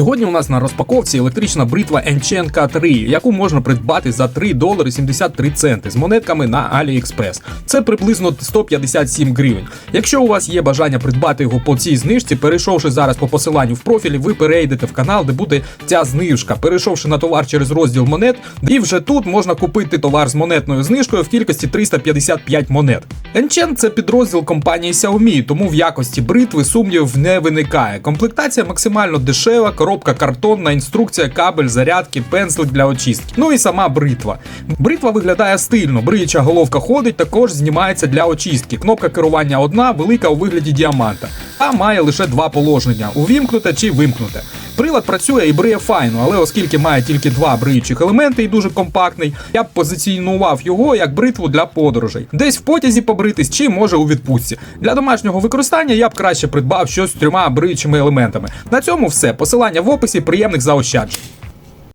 Сьогодні у нас на розпаковці електрична бритва Enchen K3, яку можна придбати за 3 долари 73 центи з монетками на AliExpress. Це приблизно 157 гривень. Якщо у вас є бажання придбати його по цій знижці, перейшовши зараз по посиланню в профілі, ви перейдете в канал, де буде ця знижка. Перейшовши на товар через розділ монет, і вже тут можна купити товар з монетною знижкою в кількості 355 монет. Enchen – це підрозділ компанії Xiaomi, тому в якості бритви сумнівів не виникає. Комплектація максимально дешева, коробка картонна, інструкція, кабель, зарядки, пензлик для очистки. Ну і сама бритва. Бритва виглядає стильно, бриюча головка ходить, також знімається для очистки. Кнопка керування одна, велика у вигляді діаманта, а має лише два положення: увімкнуте чи вимкнуте. Прилад працює і бриє файно, але оскільки має тільки два бриючих елементи і дуже компактний, я б позиціонував його як бритву для подорожей. Десь в потязі побритись чи може у відпустці. Для домашнього використання я б краще придбав щось з трьома бриючими елементами. На цьому все. Посилання в описі приємних заощаджень.